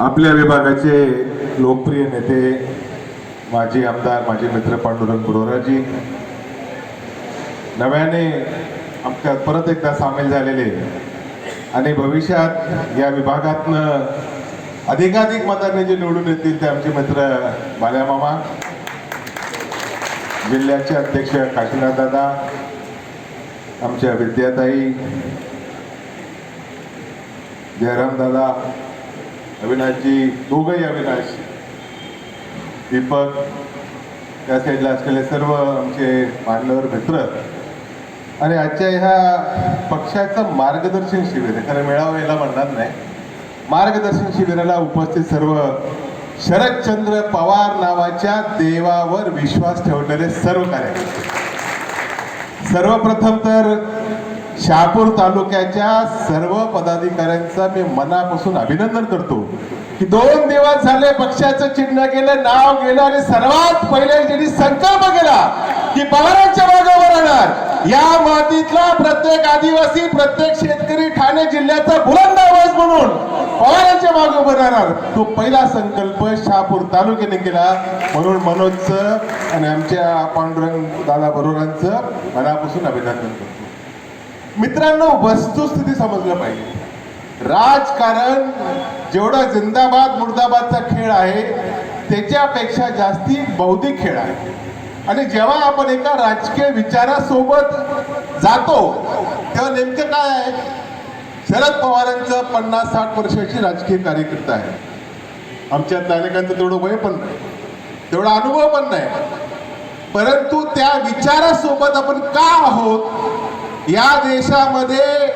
आपल्या विभागाचे लोकप्रिय नेते माजी आमदार माजी मित्र पांडुरंग बुरोराजी. नव्याने आमच्यात परत एकदा सामील झालेले आणि भविष्यात या विभागातनं अधिकाधिक मतांनी जे निवडून येतील ते आमचे मित्र बाल्यामामा जिल्ह्याचे अध्यक्ष काशीनाथ दादा आमच्या विद्याताई जयराम दादा अविनाशजी दोघंही अविनाश. दीपक त्या साईडला असलेले सर्व आमचे मान्यवर मित्र. आणि आजच्या ह्या पक्षाचं मार्गदर्शन शिबिर आहे. खरं मेळावा याला म्हणणार नाही. मार्गदर्शन शिबिराला उपस्थित सर्व शरदचंद्र पवार नावाच्या देवावर विश्वास ठेवलेले सर्व कार्यकर्ते. सर्वप्रथम तर शहापूर तालुक्याच्या सर्व पदाधिकाऱ्यांचं मी मनापासून अभिनंदन करतो की दोन दिवस झाले पक्षाचं चिन्ह गेलं नाव गेलं आणि सर्वात पहिले ज्यांनी संकल्प केला की पवारांच्या मागावर राहणार या मातीतला प्रत्येक आदिवासी प्रत्येक शेतकरी ठाणे जिल्ह्याचा बुलंद आवाज म्हणून पवारांच्या मागे उभं राहणार. तो पहिला संकल्प शहापूर तालुक्याने केला म्हणून मनोजचं आणि आमच्या पांडुरंग दादा बरोबरांचं मनापासून अभिनंदन करतो. मित्रांनो वस्तुस्थिती समजलं पाहिजे. राजकारण जेवढा जिंदाबाद मुर्दाबादचा खेळ आहे त्याच्यापेक्षा जास्ती बौद्धिक खेळ आहे. आणि जेव्हा आपण एका राजकीय विचारासोबत जातो तेव्हा नेमकं काय आहे? शरद पवारांचं पन्नास साठ वर्षाची राजकीय कार्यकर्ता आहे. आमच्या नायकांचं तेवढं वय पण नाही. तेवढा अनुभव पण नाही. परंतु त्या विचारासोबत आपण का आहोत? या देशामध्ये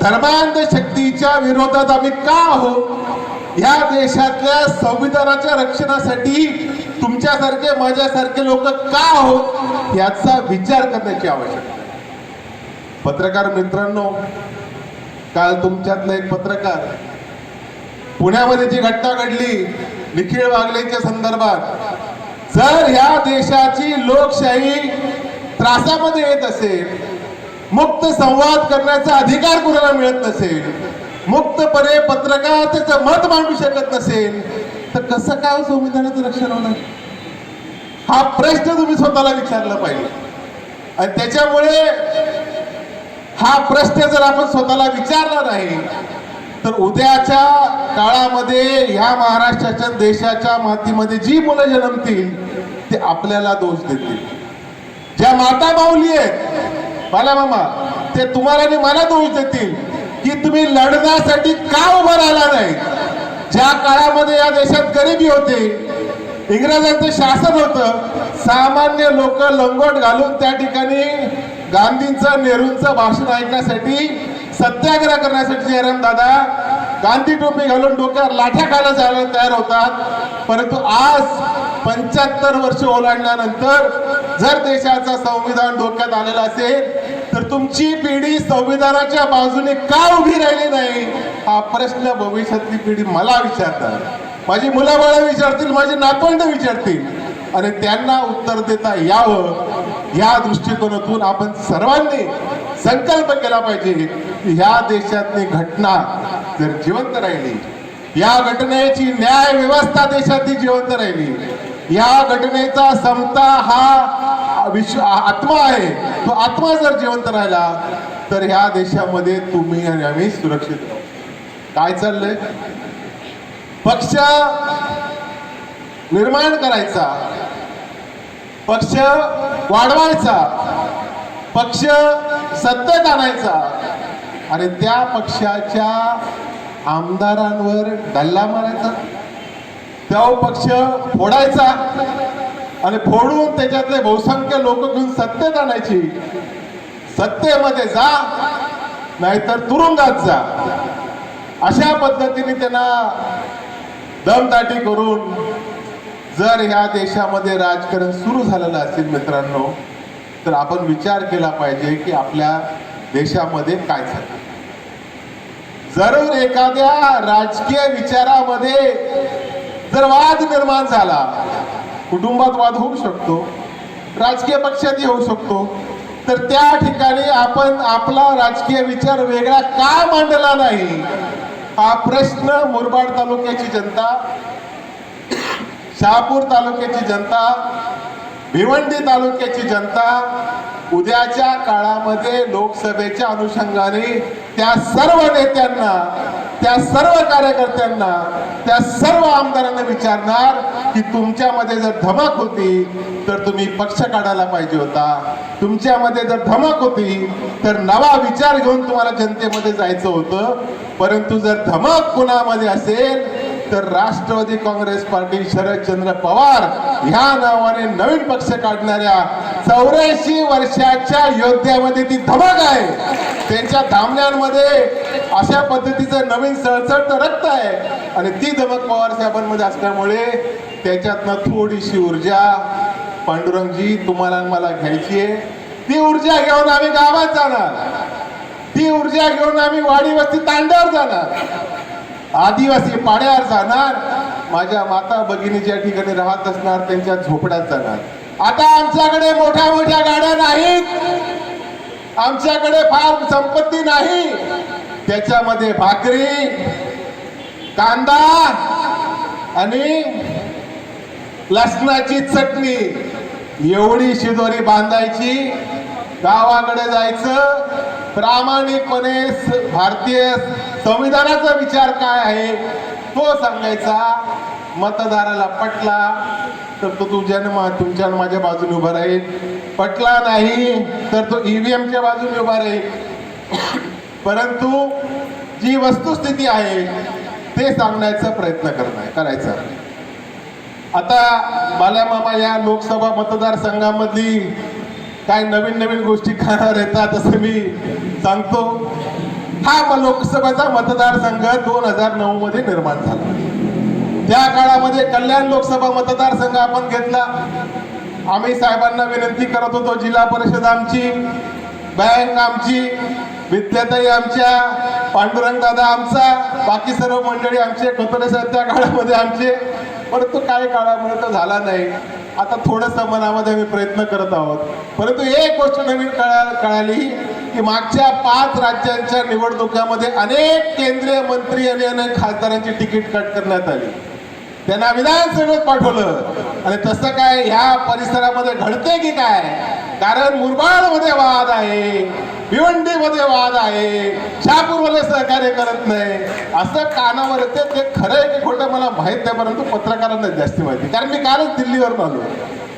धर्मांध शक्तीच्या विरोधात आम्ही का आहोत या देशातल्या संविधानाच्या रक्षणासाठी तुमच्यासारखे माझ्यासारखे लोक का आहोत याचा विचार करण्याची आवश्यकता आहे. पत्रकार मित्रांनो काल तुमच्यातला एक पत्रकार पुण्यामध्ये जी घटना घडली निखिळ वागलेच्या संदर्भात जर ह्या देशाची लोकशाही त्रासामध्ये येत असेल मुक्त संवाद करण्याचा अधिकार कुणाला मिळत नसेल? मुक्तपणे पत्रकार त्याचं मत मांडू शकत नसेल तर कसं काय संविधानाचं रक्षण होणार? हा प्रश्न तुम्ही स्वतःला विचारला पाहिजे. आणि त्याच्यामुळे हा प्रश्न जर आपण स्वतःला विचारला नाही तर उद्याच्या काळामध्ये ह्या महाराष्ट्राच्या देशाच्या मातीमध्ये जी मुलं जन्मतील ते आपल्याला दोष देतील. ज्या माता माऊली आहेत बाला मामा ते तुम्हाला आणि मला दोष देतील की तुम्ही लढण्यासाठी का उभं राहिला नाही? ज्या काळामध्ये या देशात गरिबी होते इंग्रजांचं शासन होतं सामान्य लोक लंगोट घालून त्या ठिकाणी गांधींचं नेहरूंचं भाषण ऐकण्यासाठी सत्याग्रह करण्यासाठी जयराम दादा गांधी टोपी घालून डोक्यावर लाठ्या खायला जायला तयार होतात. परंतु आज पंच्याहत्तर वर्ष ओलांडल्यानंतर जर देशाचा संविधान धोक्यात आलेला असेल तर तुमची पिढी संविधानाच्या बाजूने का उभी राहिली नाही? हा प्रश्न भविष्यातली पिढी मला विचारतात. माझी मुलं विचारतील माझे नातवंड विचारतील. आणि त्यांना उत्तर देता यावं. या दृष्टिकोनातून आपण सर्वांनी संकल्प केला पाहिजे की ह्या देशातली घटना जर जिवंत राहिली या घटनेची न्याय व्यवस्था देशातली जिवंत राहिली या घटनेचा समता हा विश्व आत्मा आहे. तो आत्मा जर जिवंत राहिला तर ह्या देशामध्ये तुम्ही आणि आम्ही सुरक्षित राहू. काय चाललंय? पक्ष निर्माण करायचा. पक्ष वाढवायचा. पक्ष सत्तेत आणायचा. आणि त्या पक्षाच्या आमदारांवर डल्ला मारायचा. तो पक्ष फोडायचा आणि फोडून त्याच्यातले बहुसंख्य लोक घेऊन सत्तेत आणायची. सत्तेमध्ये जा नाहीतर तुरुंगात जा. अशा पद्धतीने त्यांना दमदाटी करून जर ह्या देशामध्ये राजकारण सुरू झालेलं असेल मित्रांनो तर आपण विचार केला पाहिजे की आपल्या देशामध्ये काय झालं? जरूर एखाद्या राजकीय विचारामध्ये जर वाद निर्माण झाला कुटुंबात वाद होऊ शकतो राजकीय पक्षातही होऊ शकतो तर त्या ठिकाणी आपण आपला राजकीय विचार वेगळा का मांडला नाही? हा प्रश्न मुरबाड तालुक्याची जनता शहापूर तालुक्याची जनता भिवंडी तालुक्याची जनता उद्याच्या काळामध्ये लोकसभेच्या अनुषंगाने त्या सर्व नेत्यांना त्या सर्व कार्यकर्त्यांना त्या सर्व आमदारांना विचारणार की तुमच्यामध्ये जर धमक होती तर तुम्ही पक्ष काढायला पाहिजे होता. तुमच्यामध्ये जर धमक होती तर नवा विचार घेऊन तुम्हाला जनतेमध्ये जायचं होतं. परंतु जर धमक कुणामध्ये असेल तर राष्ट्रवादी काँग्रेस पार्टी शरदचंद्र पवार ह्या नावाने नवीन पक्ष काढणाऱ्या चौऱ्याऐंशी वर्षाच्या योद्ध्यामध्ये ती धमक आहे. त्यांच्या धामण्यांमध्ये अशा पद्धतीचं नवीन सळसळत रक्त आहे. आणि ती धमक पवार साहेबांमध्ये असल्यामुळे त्याच्यातनं थोडीशी ऊर्जा. पांडुरंगजी तुम्हाला मला घ्यायची आहे. ती ऊर्जा घेऊन आम्ही गावात जाणार. ती ऊर्जा घेऊन आम्ही वाडी वस्ती तांड्यावर जाणार. आदिवासी पाड्यावर जाणार. माझ्या माता भगिनी ज्या ठिकाणी राहत असणार त्यांच्या झोपड्यात जाणार. आता आमच्याकडे मोठ्या मोठ्या गाड्या नाहीत. आमच्याकडे फार संपत्ती नाही. त्याच्यामध्ये भाकरी कांदा आणि लसणाची चटणी. एवढी शिदोरी बांधायची गावाकडे जायचं. प्रामाणिकपणे भारतीय संविधानाचा विचार काय आहे तो सांगायचा. मतदाराला पटला तर तो तुझ्या तुमच्या माझ्या बाजूने उभा राहील. पटला नाही तर तो ईव्हीएमच्या बाजूने उभा राहील. परंतु जी वस्तुस्थिती आहे ते सांगण्याचा प्रयत्न करणं करायचा आता बाल्यामामा या लोकसभा मतदारसंघामधली काय नवीन नवीन गोष्टी खाणार येतात असं मी सांगतो. हा लोकसभेचा मतदारसंघ दोन हजार नऊ मध्ये निर्माण झाला. त्या काळामध्ये कल्याण लोकसभा मतदारसंघ आपण घेतला. आम्ही साहेबांना विनंती करत होतो जिल्हा परिषद आमची. बँक आमची विद्याताई आमच्या पांडुरंग दादा आमचा बाकी सर्व मंडळी आमचे कोतरे साहेब त्या काळामध्ये आमचे. परंतु काही काळामुळे तो झाला नाही. आता थोडंसं मनामध्ये आम्ही प्रयत्न करत आहोत. परंतु एक गोष्ट नवीन कळा कळाली की मागच्या पाच राज्यांच्या निवडणुकामध्ये अनेक केंद्रीय मंत्री आणि अनेक खासदारांची तिकीट कट करण्यात आली. त्यांना विधानसभेत पाठवलं. आणि तसं काय ह्या परिसरामध्ये घडतंय की काय? कारण मुरबाडमध्ये वाद आहे भिवंडीमध्ये वाद आहे शहापूरमध्ये सहकार्य करत नाही. असं कानावर येते ते खरं आहे की खोटं मला माहीत नाही परंतु पत्रकारांना जास्ती माहिती. कारण मी कालच दिल्लीवर आलो.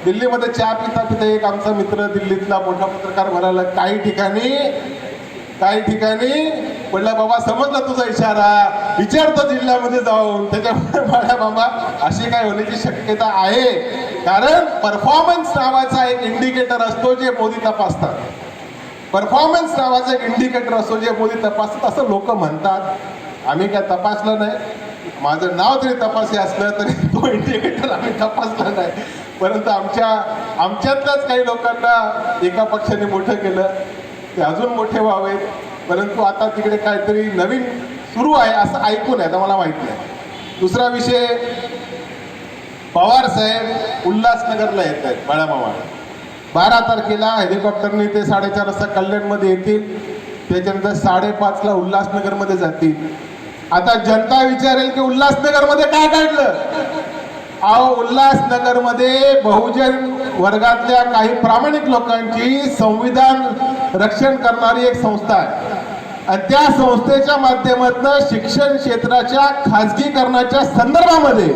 दिल्लीमध्ये चहा पिता पिता एक आमचा मित्र दिल्लीतला मोठा पत्रकार म्हणाला काही ठिकाणी काही ठिकाणी म्हटलं बाबा समजला तुझा इशारा. विचारतो जिल्ह्यामध्ये जाऊन. त्याच्यामुळे माझ्या बाबा अशी काय होण्याची शक्यता आहे. कारण परफॉर्मन्स नावाचा एक इंडिकेटर असतो जे मोदी तपासतात. परफॉर्मन्स नावाचा एक इंडिकेटर असतो जे मोदी तपासतात. असं लोक म्हणतात. आम्ही काय तपासलं नाही. माझं नाव जरी तपासे असलं तरी तो इंडिकेटर आम्ही तपासला नाही. परंतु आमच्या आमच्यातल्याच काही लोकांना एका पक्षाने मोठं केलं. ते अजून मोठे व्हावेत. परंतु आता तिकडे काहीतरी नवीन सुरू आहे असं ऐकून आहे आता मला माहिती आहे दुसरा विषय पवार साहेब उल्हासनगरला येत आहेत बाळामामा. बारा तारखेला हेलिकॉप्टरने ते साडेचार वाजता कल्याणमध्ये येतील. त्याच्यानंतर साडेपाचला उल्हासनगरमध्ये जातील. आता जनता विचारेल की उल्हासनगरमध्ये काय काढलं अहो उल्हासनगरमध्ये बहुजन वर्गातल्या काही प्रामाणिक लोकांची संविधान रक्षण करणारी एक संस्था आहे. आणि त्या संस्थेच्या माध्यमातून शिक्षण क्षेत्राच्या खाजगीकरणाच्या संदर्भामध्ये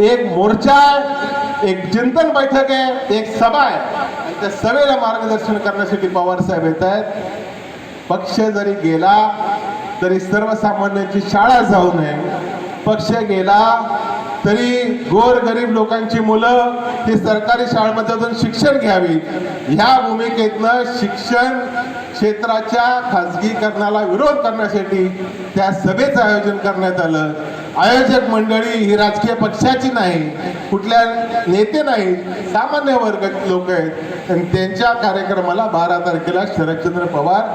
एक मोर्चा आहे एक चिंतन बैठक आहे एक सभा आहे. आणि त्या सभेला मार्गदर्शन करण्यासाठी पवार साहेब येत आहेत. पक्ष जरी गेला तरी सर्वसामान्यांची शाळा जाऊ नये. पक्ष गेला तरी गोर गरीब लोकांची मुलं ही सरकारी शाळेमध्ये शिक्षण घ्यावी. ह्या भूमिकेतनं शिक्षण क्षेत्राच्या खाजगीकरणाला विरोध करण्यासाठी त्या सभेचं आयोजन करण्यात आलं. आयोजक मंडळी ही राजकीय पक्षाची नाही कुठल्या नेते नाही सामान्य वर्ग लोक आहेत. आणि त्यांच्या कार्यक्रमाला बारा तारखेला शरदचंद्र पवार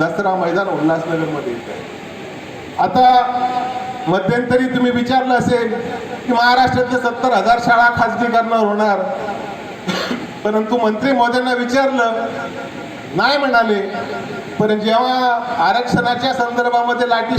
दसरा मैदान उल्हासनगरमध्ये येत आहे आता मध्यंतरी तुम्ही विचारलं असेल की महाराष्ट्रातले सत्तर हजार शाळा खाजगीकरणावर होणार. परंतु मंत्री मोद्यांना विचारलं नाही म्हणाले. पण जेव्हा आरक्षणाच्या संदर्भामध्ये लाठी